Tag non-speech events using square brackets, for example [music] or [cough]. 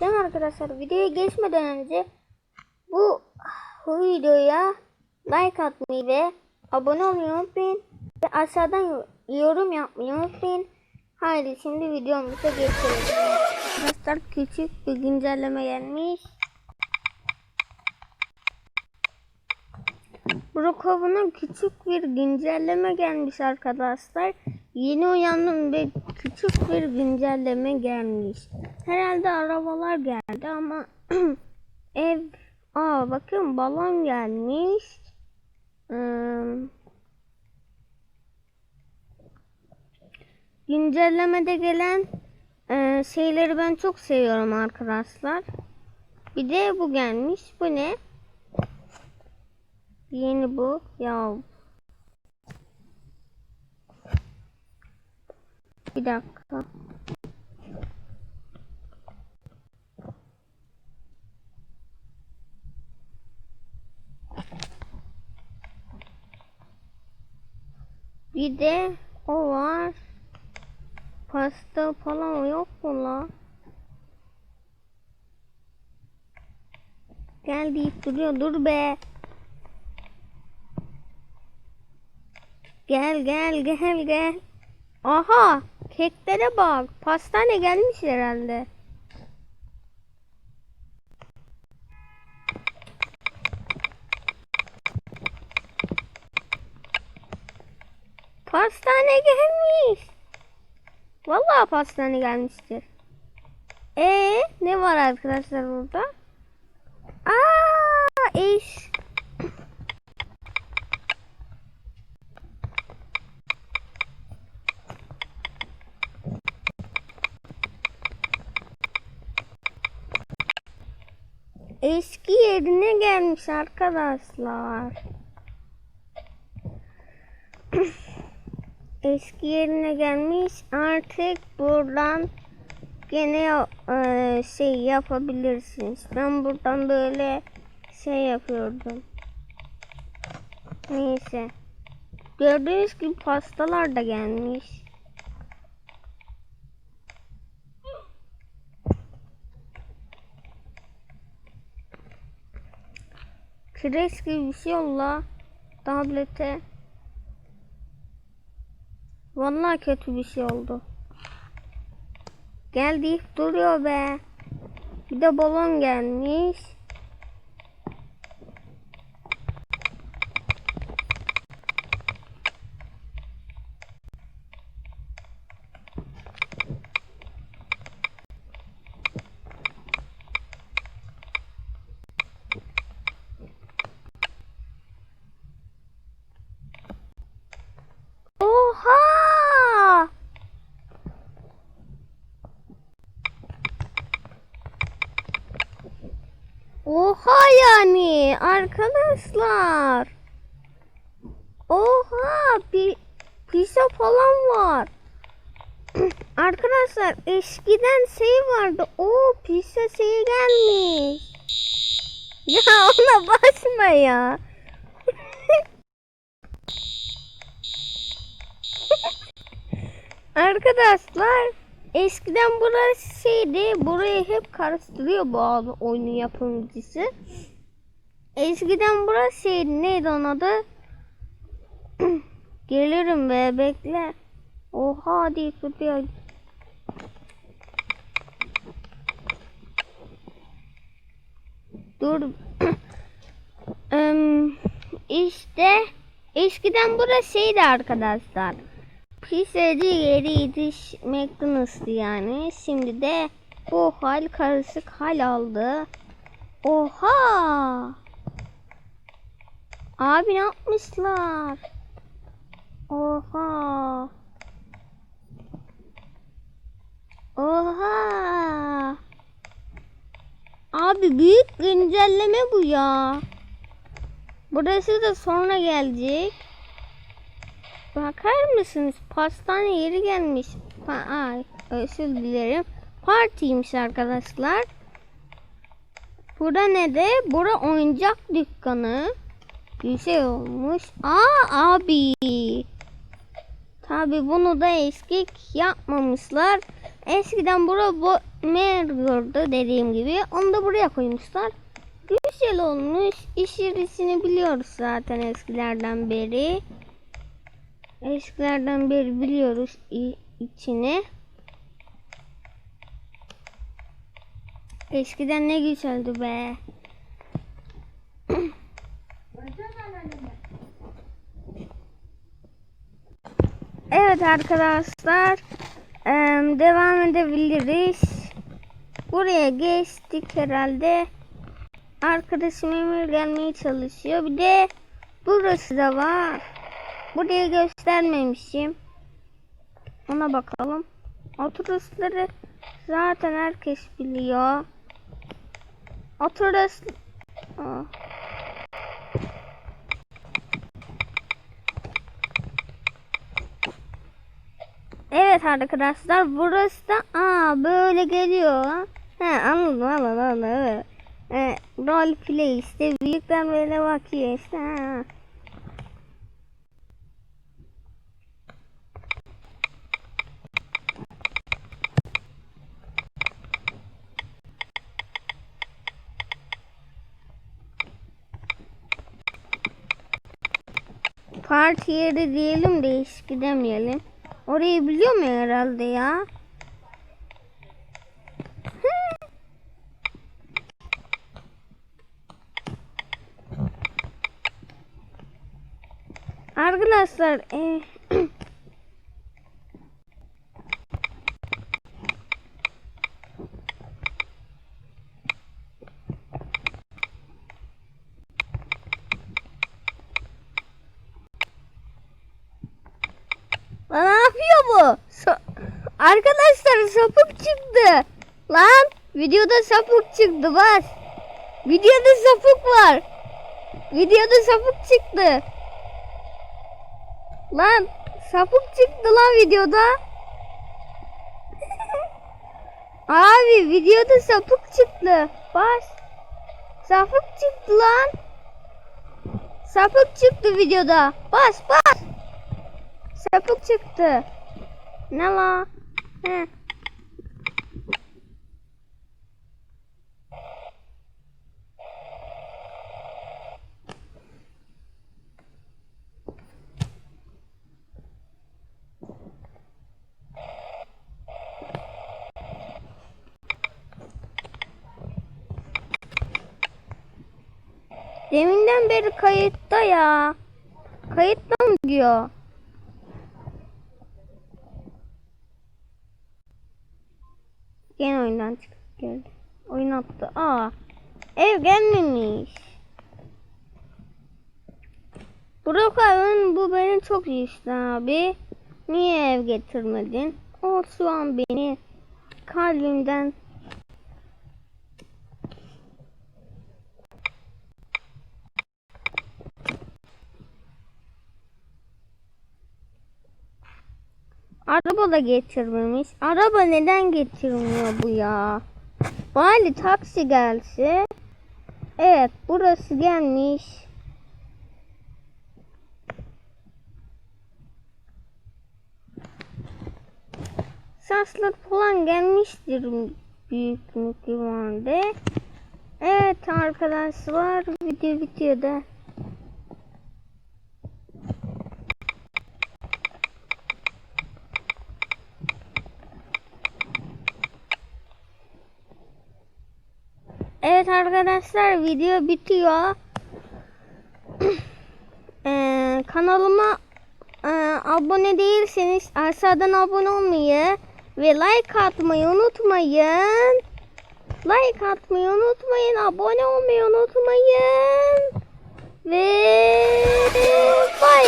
Tamam arkadaşlar videoya geçmeden önce bu, bu videoya like atmayı ve abone olmayı unutmayın. Ve aşağıdan yorum yapmayı unutmayın. Haydi şimdi videomuza geçelim. Arkadaşlar küçük bir güncelleme gelmiş. Brokov'una küçük bir güncelleme gelmiş arkadaşlar. Yeni uyandım ve küçük bir güncelleme gelmiş. Herhalde arabalar geldi ama [clears throat] ev Aa bakın balon gelmiş. Hmm. Güncellemede gelen e, şeyleri ben çok seviyorum arkadaşlar. Bir de bu gelmiş. Bu ne? Yeni bu. Ya. Bir dakika. Bir de o var. Pasta falan yok mu la? Gel deyip duruyor. Dur be. Gel gel gel gel. Aha keklere bak. Pastane gelmiş herhalde. Pastane gelmiş. Vallahi pastane gelmiştir. E ne var arkadaşlar burada? Aa iş. Eski yerine gelmiş arkadaşlar. [clears throat] Eski yerine gelmiş. Artık buradan gene e, şey yapabilirsiniz. Ben buradan böyle şey yapıyordum. Neyse. Gördüğünüz gibi pastalar da gelmiş. Kres gibi bir şey yolla tablete. Vallahi kötü bir şey oldu. Gel deyip duruyor be. Bir de balon gelmiş. Oha! Oha yani arkadaşlar. Oha bir pizza falan var. [clears throat] arkadaşlar eskiden şey vardı. O pizza şey gelmiş. [laughs] Ya ona basma ya. [laughs] Arkadaşlar eskiden burası şeydi. Burayı hep karıştırıyor bu oyunun yapımcısı. Eskiden burası şeydi. Neydi onun adı? [clears throat] Gelirim be bekle. Oha diye tutuyor. Dur. [clears throat] Em, işte eskiden burası şeydi arkadaşlar. Pizzacı yeriydi McDonald's'tı yani. Şimdi de bu hal karışık hal aldı. Oha! Abi ne yapmışlar? Oha! Oha! Abi büyük güncelleme bu ya. Burası da sonra gelecek. Bakar mısınız? Pastane yeri gelmiş. Pa Ay, özür dilerim. Partiymiş arkadaşlar. Burada ne de? Bura oyuncak dükkanı. Güzel olmuş. Aa abi. Tabi bunu da eski yapmamışlar. Eskiden bura bu mergurdu dediğim gibi. Onu da buraya koymuşlar. Güzel olmuş. İşirisini biliyoruz zaten eskilerden beri. Eskilerden beri biliyoruz içini. Eskiden ne güzeldi be. Evet arkadaşlar. devam edebiliriz. Buraya geçtik herhalde. Arkadaşım Emir gelmeye çalışıyor. Bir de burası da var. Burayı göstermemişim. Ona bakalım. Oturusları zaten herkes biliyor. Oturus... Evet arkadaşlar burası da aa böyle geliyor. He anladım anladım anladım. Evet. E, role play işte büyükten böyle bakıyor işte. Ha. Parti yeri diyelim de hiç gidemeyelim. Orayı biliyor mu herhalde ya? Arkadaşlar e, Lan ne yapıyor bu? So- Arkadaşlar sapık çıktı. Lan videoda sapık çıktı bak. Videoda sapık var. Videoda sapık çıktı. Lan sapık çıktı lan videoda. Abi videoda sapık çıktı. Bas. Sapık çıktı lan. Sapık çıktı videoda. Bas bas. Sapık çıktı. Ne la? He. Deminden beri kayıtta ya. Kayıtta mı diyor? Gene oyundan çıkıp geldi. Oyun attı. Aa. Ev gelmemiş. Burak bu beni çok üzdü abi. Niye ev getirmedin? O şu an beni kalbimden Araba da getirmemiş. Araba neden getirmiyor bu ya? Bari taksi gelse. Evet burası gelmiş. Saslar falan gelmiştir büyük ihtimalle. Evet arkadaşlar video bitiyor da. Evet arkadaşlar video bitiyor. [clears throat] Ee, kanalıma e, abone değilseniz aşağıdan abone olmayı ve like atmayı unutmayın. Like atmayı unutmayın, abone olmayı unutmayın. Ve bye